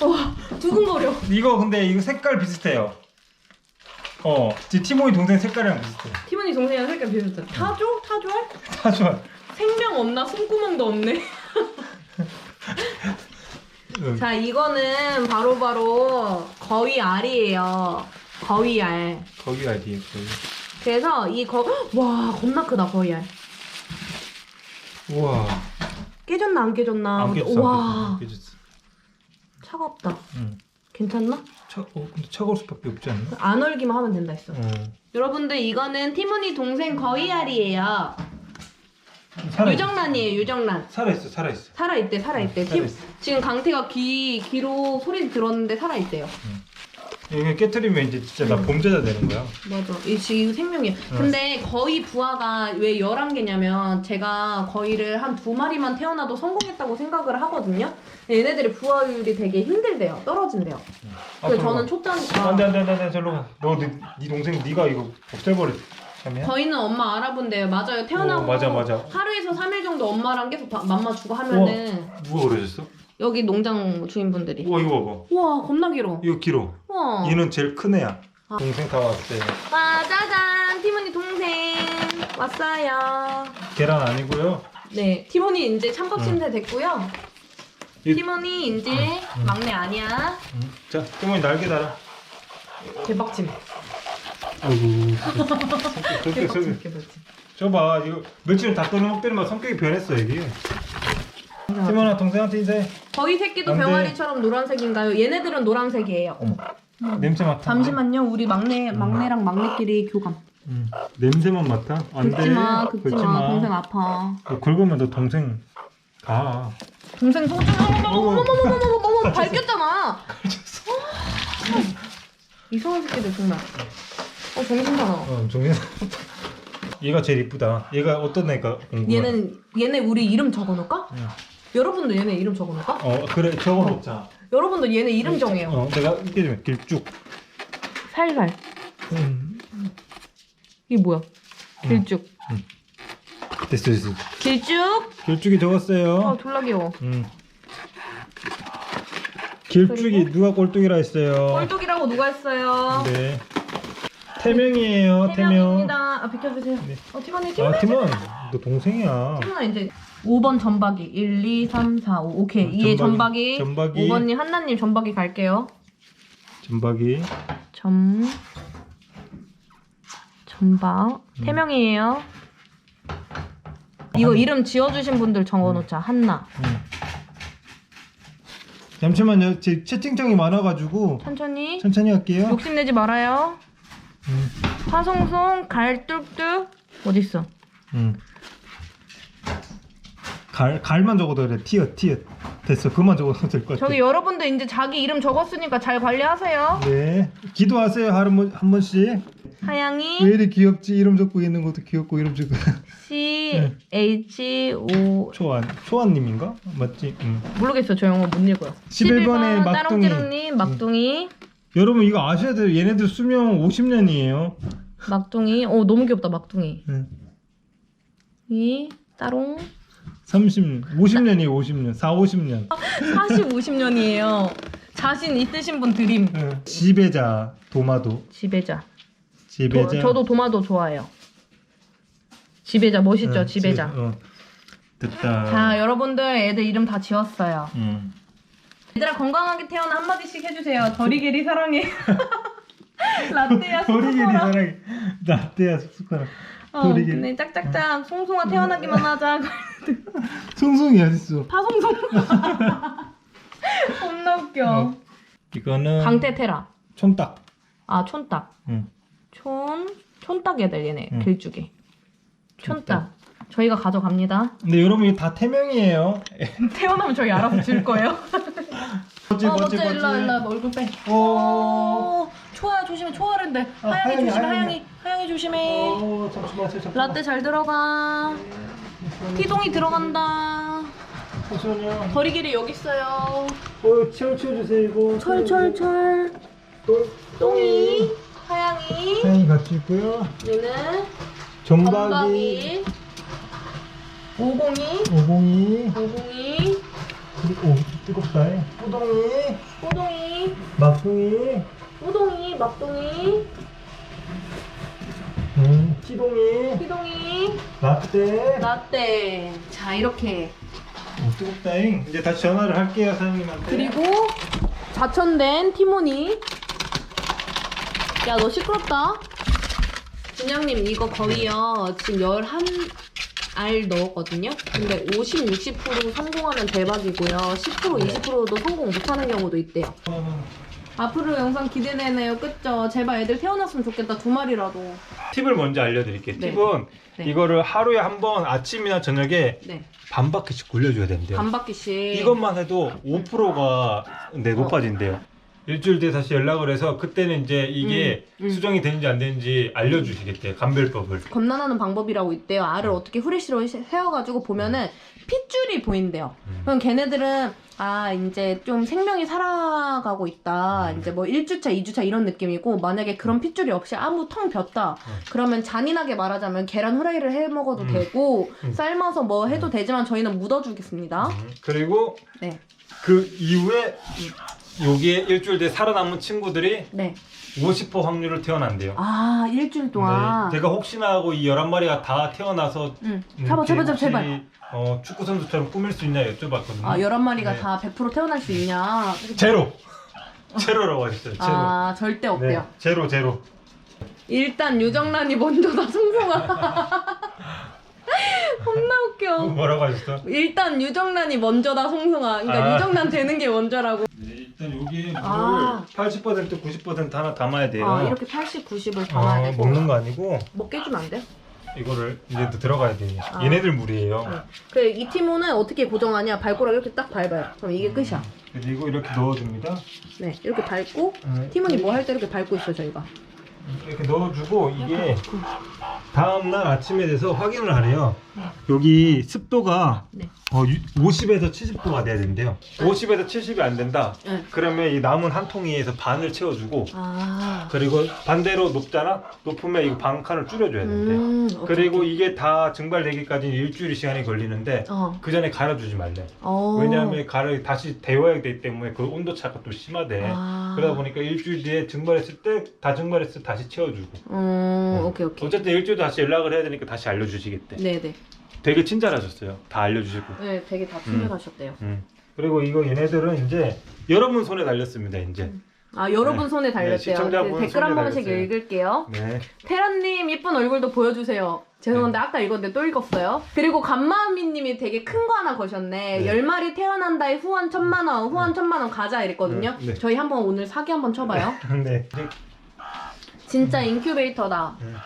와 두근거려. 이거 근데 이거 색깔 비슷해요. 어, 제 티모이 동생 색깔이랑 비슷해. 티모니 동생이랑 색깔 비슷해. 타조? 타조알? 다 좋아. 생명 없나? 손구멍도 없네. 응. 자 이거는 바로바로 거위 알이에요. 거위 알. 거기가 어디? 거기. 그래서 이 거, 와 겁나 크다 거위 알. 우와. 깨졌나 안 깨졌나? 안 깨졌어. 와안 깨졌어. 차갑다. 응. 괜찮나? 차, 어, 근데 차가울 수밖에 없지 않나? 안 얼기만 하면 된다 했어. 어. 여러분들 이거는 티모니 동생 거위 알이에요. 살아 유정란이에요 유정란. 살아 있어, 살아 있어. 살아있대 살아있대. 응, 팀, 살아있어. 지금 강태가 귀 귀로 소리 들었는데 살아있대요. 이게 깨트리면 이제 진짜 나 범죄자 되는 거야. 맞아. 이 지금 생명이에요. 근데 거의 부하가 왜 11개냐면 제가 거의를 한 두 마리만 태어나도 성공했다고 생각을 하거든요. 얘네들이 부화율이 되게 힘들대요. 떨어진대요. 그래서 저는 초짜니까 안돼 안돼 안돼 절로 가. 너네 네 동생 네가 이거 없애버려. 참이야. 저희는 엄마 알아본대요. 맞아요. 태어나고 어, 맞아, 맞아. 하루에서 3일 정도 엄마랑 계속 바- 맘마 주고 하면은 누가 그러셨어? 여기 농장 주인분들이 우와 이거 봐봐. 우와 겁나 길어. 이거 길어. 우와. 얘는 제일 큰 애야. 어. 동생 다 왔어요. 와 짜잔 티모니 동생 왔어요. 계란 아니고요. 네, 티모니 이제 참밥 신세 됐고요. 이- 티모니 이제 막내 아니야. 응. 자, 태문이 날개 달아. 개박침. 아이고. 성격 성격. 개박침. 저봐 이거 며칠 다 떠는 먹더니만 성격이 변했어 이게. 티모나 동생한테 인사해. 거위 새끼도 안 돼. 병아리처럼 노란색인가요? 얘네들은 노란색이에요. 냄새 맡아. 잠시만요, 우리 막내 막내랑 막내끼리 교감. 응. 냄새만 맡아. 안 돼. 긁지 마, 긁지 마. 동생 아파. 너 긁으면 너 동생 가. 동생 소중. 어머머머머머머머 밝혔잖아. 이상한 새끼들 정말. 어 정신 사나. 어, 동생. 얘가 제일 이쁘다. 얘가 어떤 애가 공부? 얘는 얘네 우리 이름 적어놓을까? 응. 여러분도 얘네 이름 적어놓을까? 어 그래 적어 놓자. 여러분도 얘네 이름 정해요. 어 내가 이렇게 좀 길쭉. 살살. 음. 이게 뭐야? 길쭉. 됐어 됐어. 길쭉. 길쭉이 적었어요. 아 졸라 귀여워. 음. 길쭉이 누가 꼴뚜기라 했어요? 꼴뚜기라고 누가 했어요? 네. 태명이에요. 태명. 태명입니다. 아 비켜주세요. 네. 어 티모니 티모니. 아 팀원, 너 동생이야. 티모니 이제 5번 전박이 1, 2, 3, 4, 5 오케이 어, 이에 전박이, 전박이, 전박이. 5번님 한나님 전박이 갈게요. 전박이. 점 전박 음. 태명이에요. 이거 이름 지어주신 분들 적어놓자 한나 음. 잠시만요. 제 채팅창이 많아가지고 천천히 천천히 할게요. 욕심내지 말아요. 음. 화송송 갈뚝뚝 어딨어? 음. 갈 갈만 적어도 그래. 티어 티어. 됐어. 그만 적어도 될 것 같아. 저기 여러분들 이제 자기 이름 적었으니까 잘 관리하세요. 네. 기도하세요. 하루 한, 한 번씩. 하양이 왜 이리 귀엽지? 이름 적고 있는 것도 귀엽고 이름 적고. C H O 초안. 초안님인가? 맞지? 응. 모르겠어요. 저 영어 못 읽어요. 11번에 막둥이. 따롱찌롱님 막둥이 여러분 이거 아셔야 돼요. 얘네들 수명 50년이에요. 막둥이 어 너무 귀엽다 막둥이 응. 이 따롱 30년, 50년이에요. 50년. 4, 50년. 40, 50년이에요. 자신 있으신 분 드림. 응. 지배자 도마도. 지배자. 지배자. 도, 저도 도마도 좋아해요. 지배자 멋있죠, 응, 지배자. 지- 어. 됐다. 자, 여러분들 애들 이름 다 지었어요. 응. 얘들아 건강하게 태어나 한 마디씩 해주세요. 더리게리 사랑해. 라떼야 도리게리. 사랑해. 나때야 쑥쑥거라. 어, 도리게리. 짝짝짝 송송아 태어나기만 하자. 송송이 어딨어? 파송송. 겁나 웃겨. 어. 이거는 강태테라. 촌딱. 아 촌딱. 응. 촌 촌딱 애들 얘네 응. 길쭉이. 촌딱. 저희가 가져갑니다. 근데 여러분 이거 다 태명이에요. 태어나면 저희 알아서 줄 거예요. 멋지 어, 멋져 멋지. 일로 일로 얼굴 빼. 오. 오, 초아야 조심해. 초아랜데. 어, 하양이 하양이, 조심해. 하양이. 하양이. 조심해. 오, 잠시만 잠시만. 라떼 잘 들어가. 티동이 들어간다. 잠시만요. 거리길이 여기 있어요. 어, 치워 치워주세요 이거. 철철철. 똥. 똥이. 하양이. 사연이 같이 있고요. 얘는 전박이, 전박이. 오공이. 오공이, 오공이. 그리고 오, 뜨겁다. 뿌동이, 뽀동이, 막둥이, 뽀동이, 막동이, 음, 치동이, 희동이, 라떼. 라떼. 자, 이렇게. 오, 뜨겁다. 이제 다시 전화를 할게요, 사장님한테. 그리고 자천된 티모니. 야, 너 시끄럽다. 준영님, 이거 거의요. 지금 11알 넣었거든요. 근데 50, 60% 성공하면 대박이고요. 10%, 20%도 성공 못하는 경우도 있대요. 앞으로 영상 기대되네요. 그쵸? 제발 애들 태어났으면 좋겠다. 두 마리라도. 팁을 먼저 알려드릴게요. 네. 팁은 네. 이거를 하루에 한 번 아침이나 저녁에 네. 반 바퀴씩 굴려줘야 된대요. 반 바퀴씩. 이것만 해도 5%가 네, 어. 높아진대요. 일주일 뒤에 다시 연락을 해서 그때는 이제 이게 음, 음. 수정이 되는지 안 되는지 알려주시겠대요. 감별법을. 겁나나는 방법이라고 있대요. 알을 어떻게 후레쉬로 세워가지고 보면은 핏줄이 보인대요. 음. 그럼 걔네들은 아 이제 좀 생명이 살아가고 있다. 음. 이제 뭐 1주차, 2주차 이런 느낌이고 만약에 그런 핏줄이 없이 아무 텅 ቢ었다. 음. 그러면 잔인하게 말하자면 계란 후라이를 해 먹어도 음. 되고 음. 삶아서 뭐 해도 음. 되지만 저희는 묻어주겠습니다. 음, 그리고 네, 그 이후에 여기에 일주일 뒤에 살아남은 친구들이 네. 50% 확률을 태어난대요. 아 일주일 동안. 네, 제가 혹시나 하고 이 11마리가 다 태어나서 응. 음, 잡아, 잡아, 잡아, 혹시, 제발. 어, 축구 선수처럼 꾸밀 수 있냐 여쭤봤거든요. 아 11마리가 네. 다 100% 태어날 수 있냐? 제로. 제로라고 하셨어요. 제로. 아 절대 없대요. 네, 제로 제로. 일단 유정란이 먼저다 송송아 겁나 웃겨 뭐라고 하셨어? 일단 유정란이 먼저다 송송아 그러니까 아. 유정란 되는 게 먼저라고 네, 일단 여기에 물을 아. 80% 90% 하나 담아야 돼요. 아 이렇게 80, 90을 담아야 어, 되고 먹는 거 아니고 먹게 해주면 안 돼? 이거를 이제 또 들어가야 돼요. 아. 얘네들 물이에요. 응. 그이 티모는 어떻게 고정하냐 발가락 이렇게 딱 밟아요 그럼 이게 끝이야 그리고 이렇게 넣어줍니다. 네 이렇게 밟고 음, 티모니 뭐할 때 이렇게 밟고 있어 저희가 이렇게 넣어주고 이게 응. 다음 날 아침에 돼서 확인을 하래요. 여기 습도가 네. 어, 50에서 70도가 돼야 된대요. 50에서 70이 안 된다. 네. 그러면 이 남은 한 통이에서 반을 채워주고 아 그리고 반대로 높잖아. 높으면 이반 칸을 줄여줘야 된대. 요 음, 오케이, 그리고 오케이. 이게 다 증발되기까지 일주일 시간이 걸리는데 어. 그 전에 갈아주지 말래. 어. 왜냐하면 가를 다시 데워야 되기 때문에 그 온도 차가 또 심하대. 아. 그러다 보니까 일주일 뒤에 증발했을 때 다 증발했을 때 다시 채워주고. 음 오케이 오케이 어쨌든 일주일 다시 연락을 해야 되니까 다시 알려주시겠대. 네네 되게 친절하셨어요. 다 알려주시고. 네 되게 다 친절하셨대요 음. 그리고 이거 얘네들은 이제 여러분 손에 달렸습니다. 이제. 아 여러분 네. 손에 네, 달렸대요. 시청자분 그 댓글 손에 한 번씩 달렸어요. 읽을게요. 네. 테라님 예쁜 얼굴도 보여주세요. 죄송한데 네. 아까 읽었는데 또 읽었어요. 그리고 감마미님이 되게 큰 거 하나 거셨네. 네. 열 마리 태어난다에 후원 천만 원, 후원 천만 원 가자 이랬거든요. 네, 네. 저희 한번 오늘 사기 한번 쳐봐요. 네. 진짜 인큐베이터다. 음.